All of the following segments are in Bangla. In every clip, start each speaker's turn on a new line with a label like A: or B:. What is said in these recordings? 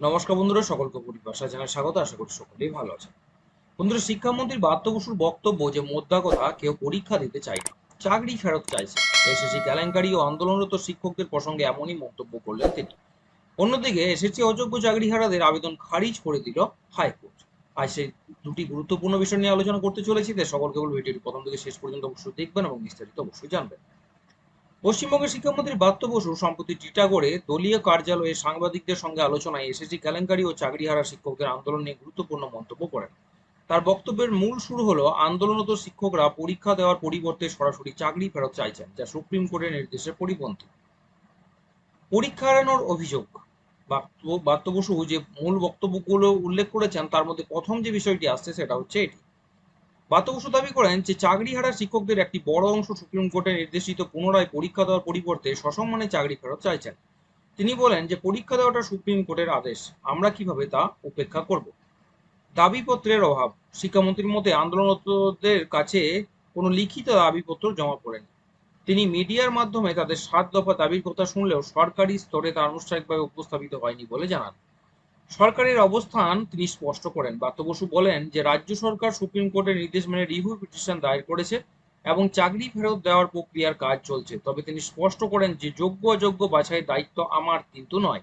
A: নমস্কার বন্ধুরা, সকলকে পরিভাষা জানাই স্বাগত। আশা করি সকলেই ভালো আছে বন্ধুরা শিক্ষামন্ত্রী বাত্য বসুর বক্তব্য যে মোদ্দা কথা, কেউ পরীক্ষা দিতে চায় না। চাকরি ফেরত চাইছে। এসএসসি কেলেঙ্কারি ও আন্দোলনরত শিক্ষকদের প্রসঙ্গে এমনই মন্তব্য করলেন তিনি। অন্যদিকে, এসএসসি অযোগ্য চাকরিহারাদের আবেদন খারিজ করে দিল হাইকোর্ট। আজ সেই দুটি গুরুত্বপূর্ণ বিষয় নিয়ে আলোচনা করতে চলেছি। তাই সকল কেবল ভিডিওটি প্রথম থেকে শেষ পর্যন্ত অবশ্যই দেখবেন এবং বিস্তারিত অবশ্যই জানবেন। পশ্চিমবঙ্গের শিক্ষামন্ত্রী বাত্য বসু সম্প্রতি টিটাগড়ে দলীয় কার্যালয়ে সাংবাদিকদের সঙ্গে আলোচনায় এসএসসি কেলেঙ্কারি ও চাকরিহারা শিক্ষকদের আন্দোলন নিয়ে গুরুত্বপূর্ণ মন্তব্য করেন। তার বক্তব্যের মূল শুরু হলো, আন্দোলনরত শিক্ষকরা পরীক্ষা দেওয়ার পরিবর্তে সরাসরি চাকরি ফেরত চাইছেন, যা সুপ্রিম কোর্টের নির্দেশের পরিপন্থী। পরীক্ষা হারানোর অভিযোগ বাত্য বসু যে মূল বক্তব্যগুলো উল্লেখ করেছেন, তার মধ্যে প্রথম যে বিষয়টি আসছে সেটা হচ্ছে এটি। বাত্য বসু দাবি করেন যে চাকরিহারা শিক্ষকদের একটি বড় অংশ সুপ্রিম কোর্টের নির্দেশিত পুনরায় পরীক্ষা দেওয়ার পরিবর্তে সসম্মানে চাকরি ফেরত চাইছেন। তিনি বলেন যে পরীক্ষা দেওয়াটা সুপ্রিম কোর্টের আদেশ, আমরা কীভাবে তা উপেক্ষা করব? দাবিপত্রের অভাব, শিক্ষামন্ত্রীর মতে আন্দোলনরতদের কাছে কোনো লিখিত দাবিপত্র জমা পড়েনি। তিনি মিডিয়ার মাধ্যমে তাদের সাত দফা দাবির কথা শুনলেও সরকারি স্তরে তা আনুষ্ঠানিকভাবে উপস্থাপিত হয়নি বলে জানান। সরকারের অবস্থান তিনি স্পষ্ট করেন। বাত্য বসু বলেন যে, রাজ্য সরকার সুপ্রিম কোর্টের নির্দেশ মেনে রিভিউ পিটিশন দায়ের করেছে এবং চাকরি ফেরত দেওয়ার প্রক্রিয়ার কাজ চলছে। তবে তিনি স্পষ্ট করেন যে, যোগ্য অযোগ্য বাছাই দায়িত্ব আমার, কিন্তু নয়।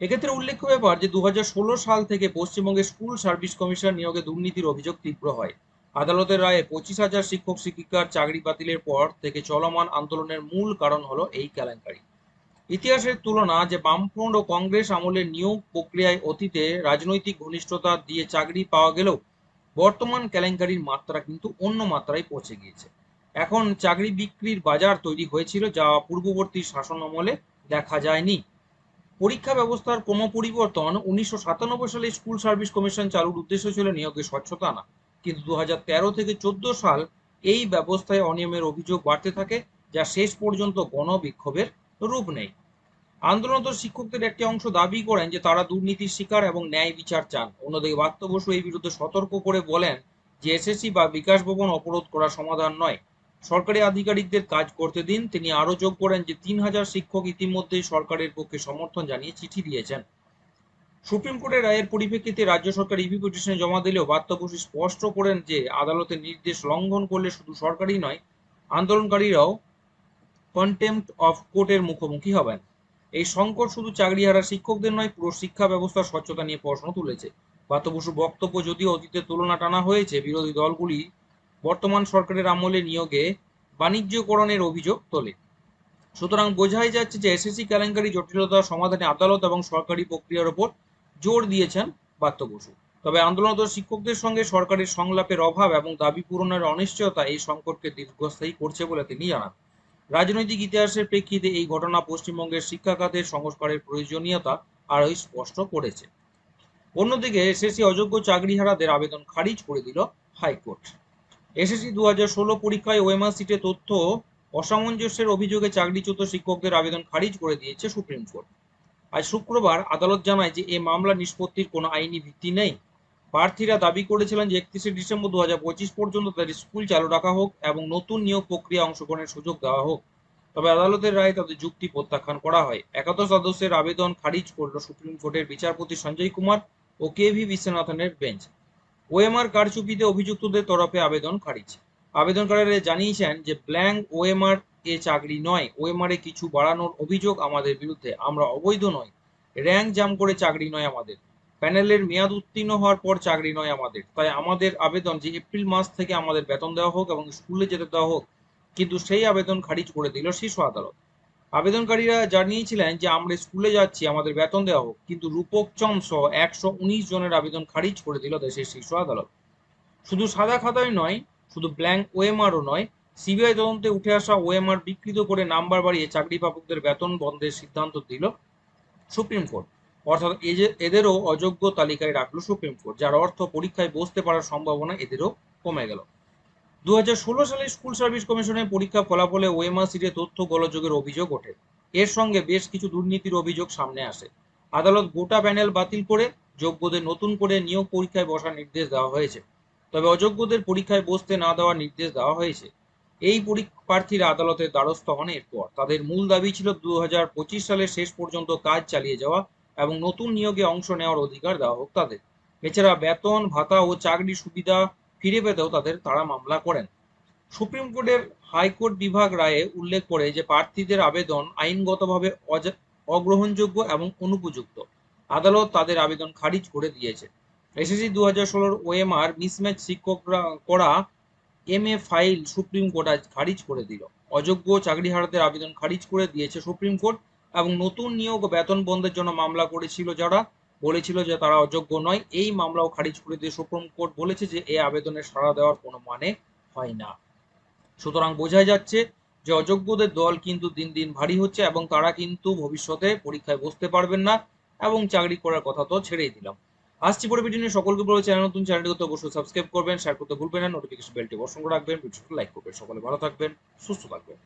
A: এক্ষেত্রে উল্লেখ্য ব্যাপার যে, দুহাজার ষোলো সাল থেকে পশ্চিমবঙ্গের স্কুল সার্ভিস কমিশন নিয়োগে দুর্নীতির অভিযোগ তীব্র হয়। আদালতের রায়ে পঁচিশ হাজার শিক্ষক শিক্ষিকার চাকরি বাতিলের পর থেকে চলমান আন্দোলনের মূল কারণ হলো এই কেলেঙ্কারি। ইতিহাসের তুলনা যে বামফ্রন্ট ও কংগ্রেস আমলের নিয়োগ প্রক্রিয়ায় অতীতে রাজনৈতিক ঘনিষ্ঠতা দিয়ে চাকরি পাওয়া গেলেও বর্তমান কেলেঙ্কারির মাত্রা কিন্তু অন্য মাত্রায় পৌঁছে গিয়েছে। এখন চাকরি বিক্রির বাজার তৈরি হয়েছিল যা পূর্ববর্তী শাসন আমলে দেখা যায়নি। পরীক্ষা ব্যবস্থার ক্রম পরিবর্তন উনিশশো সাতানব্বই সালে স্কুল সার্ভিস কমিশন চালুর উদ্দেশ্য ছিল নিয়োগে স্বচ্ছতা আনা। কিন্তু দু থেকে চোদ্দ সাল এই ব্যবস্থায় অনিয়মের অভিযোগ বাড়তে থাকে, যা শেষ পর্যন্ত গণবিক্ষোভের রূপ নেই। আন্দোলনত শিক্ষকদের একটি অংশ দাবি করেন যে তারা দুর্নীতির শিকার এবং ন্যায় বিচার চান। অন্যদিকে বাত্য বসু এই বিরুদ্ধে সতর্ক করে বলেন যে এসএসসি বা বিকাশ ভবন অবরোধ করা সমাধান নয়। সরকারি আধিকারিকদের কাজ করতে দিন। তিনি আরও যোগ করেন যে তিন হাজার শিক্ষক ইতিমধ্যেই সরকারের পক্ষে সমর্থন জানিয়ে চিঠি দিয়েছেন। সুপ্রিম কোর্টের রায়ের পরিপ্রেক্ষিতে রাজ্য সরকার ইভি পিটিশনে জমা দিলেও বসু স্পষ্ট করেন যে আদালতের নির্দেশ লঙ্ঘন করলে শুধু সরকারই নয়, আন্দোলনকারীরাও কন্টেম্পট অফ কোর্টের মুখোমুখি হবেন। এই সংকট শুধু চাকরিহারা শিক্ষকদের নয়, পুরো শিক্ষা ব্যবস্থার স্বচ্ছতা নিয়ে প্রশ্ন তুলেছে। বাত্য বসুর বক্তব্য যদিও অতীতের তুলনা টানা হয়েছে, বিরোধী দলগুলি বর্তমান সরকারের আমলে নিয়োগে বাণিজ্যকরণের অভিযোগ তোলে। সুতরাং বোঝাই যাচ্ছে যে এসএসসি কেলেঙ্কারি, জটিলতা, সমাধানে আদালত এবং সরকারি প্রক্রিয়ার ওপর জোর দিয়েছেন বাত্য বসু। তবে আন্দোলনরত শিক্ষকদের সঙ্গে সরকারের সংলাপের অভাব এবং দাবি পূরণের অনিশ্চয়তা এই সংকটকে দীর্ঘস্থায়ী করছে বলে তিনি জানান। রাজনৈতিক ইতিহাসের প্রেক্ষিতে এই ঘটনা পশ্চিমবঙ্গের শিক্ষা খাতের সংস্কারের প্রয়োজনীয়তা আরও স্পষ্ট করেছে। অন্যদিকে এসএসসি অযোগ্য চাকরিহারাদের আবেদন খারিজ করে দিল হাইকোর্ট। এসএসসি দু হাজার ষোলো পরীক্ষায় ওএমআর সিটে তথ্য অসামঞ্জস্যের অভিযোগে চাকরিচ্যুত শিক্ষকদের আবেদন খারিজ করে দিয়েছে সুপ্রিম কোর্ট। আজ শুক্রবার আদালত জানায় যে এ মামলা নিষ্পত্তির কোনো আইনি ভিত্তি নেই। প্রার্থীরা দাবি করেছিলেন যে একত্রিশে ডিসেম্বর দু হাজার পঁচিশ পর্যন্ত তাদের স্কুল চালু রাখা হোক এবং নতুন নিয়োগ প্রক্রিয়া অংশগ্রহণের সুযোগ দেওয়া হোক। তবে আদালতের রায়ে তাদের যুক্তি প্রত্যাখ্যান করা হয়। একাদশ সদস্যের আবেদন খারিজ করল সুপ্রিম কোর্টের বিচারপতি সঞ্জয় কুমার ও কে ভি বিশ্বনাথনের বেঞ্চ। ওএমআর কারচুপিতে অভিযুক্তদের তরফে আবেদন খারিজ। আবেদনকারীরা জানিয়েছেন যে ব্ল্যাঙ্ক ওএমআর এ চাকরি নয়। ওএমআর এ কিছু বাড়ানোর অভিযোগ আমাদের বিরুদ্ধে। আমরা অবৈধ নয় র্যাঙ্ক জাম করে চাকরি নয় আমাদের। প্যানেলের মেয়াদ উত্তীর্ণ হওয়ার পর চাকরি নয় আমাদের। তাই আমাদের আবেদন যে এপ্রিল মাস থেকে আমাদের বেতন দেওয়া হোক এবং স্কুলে যেতে দেওয়া হোক, কিন্তু সেই আবেদন খারিজ করে দিল শীর্ষ আদালত। আবেদনকারীরা জানিয়েছিলেন যে, আমরা স্কুলে যাচ্ছি, আমাদের বেতন দেওয়া হোক, কিন্তু রূপক চম সহ একশো উনিশ জনের আবেদন খারিজ করে দিল দেশের শীর্ষ আদালত। শুধু সাদা খাতায় নয়, শুধু ব্ল্যাঙ্ক ওএমআরও নয় সিবিআই তদন্তে উঠে আসা ওএমআর বিকৃত করে নাম্বার বাড়িয়ে চাকরি প্রাপকদের বেতন বন্ধের সিদ্ধান্ত দিল সুপ্রিম কোর্ট। অর্থাৎ এই যে এদেরও অযোগ্য তালিকায় রাখল সুপ্রিম কোর্ট, যার অর্থ পরীক্ষায় বসতে পারার সম্ভাবনা এদেরও কমে গেল। দু হাজার ষোলো সালে স্কুল সার্ভিস কমিশনের পরীক্ষা ফলাফলে ওএমআর সিটে তথ্য গোলযোগের অভিযোগ ওঠে। এর সঙ্গে বেশ কিছু দুর্নীতির অভিযোগ সামনে আসে। আদালত গোটা প্যানেল বাতিল করে যোগ্যদের নতুন করে নিয়োগ পরীক্ষায় বসার নির্দেশ দেওয়া হয়েছে। তবে অযোগ্যদের পরীক্ষায় বসতে না দেওয়ার নির্দেশ দেওয়া হয়েছে। এই প্রার্থীরা আদালতের দ্বারস্থ হন এরপর। তাদের মূল দাবি ছিল দু হাজার পঁচিশ সালের শেষ পর্যন্ত কাজ চালিয়ে যাওয়া এবং নতুন নিয়োগে অংশ নেওয়ার অধিকার দেওয়া হোক তাদের। এছাড়া বেতন, ভাতা ও চাকরি সুবিধা ফিরে পেতেও তাদের তারা মামলা করেন। সুপ্রিম কোর্টের হাইকোর্ট বিভাগ রায়ে উল্লেখ করে যে, প্রার্থীদের আবেদন আইনগতভাবে অগ্রহণযোগ্য এবং অনুপযুক্ত। আদালত তাদের আবেদন খারিজ করে দিয়েছে। এসএসসি দু হাজার ষোলোর ওএমআর মিসম্যাচ শিক্ষকরা করা M A file supreme court আজ খারিজ করে দিল। অযোগ্য চাকরিহারাদের আবেদন খারিজ করে দিয়েছে সুপ্রিম কোর্ট। এবং নতুন নিয়োগ বেতন বন্ধের জন্য মামলা করেছিল যারা, বলেছিল যে তারা অযোগ্য নয়। এই মামলাও খারিজ করে দিয়ে সুপ্রিম কোর্ট বলেছে যে এই আবেদনের সাড়া দেওয়ার কোনো মানে হয় না। সুতরাং বোঝাই যাচ্ছে যে অযোগ্যদের দল কিন্তু দিন দিন ভারী হচ্ছে এবং তারা কিন্তু ভবিষ্যতে পরীক্ষায় বসতে পারবেন না এবং চাকরি করার কথা তো ছেড়েই দিলাম। আসছি পরে ভিডিও নিয়ে। সকলকে বলে চ্যানেল নতুন, চ্যানেলটি তো অবশ্যই সাবস্ক্রাইব করবেন শেয়ার করতে ভুলবেন না নোটিফিকেশন বেলটি অবশ্যই রাখবেন ভিডিওটি লাইক করবেন, সকলে ভালো থাকবেন, সুস্থ থাকবেন।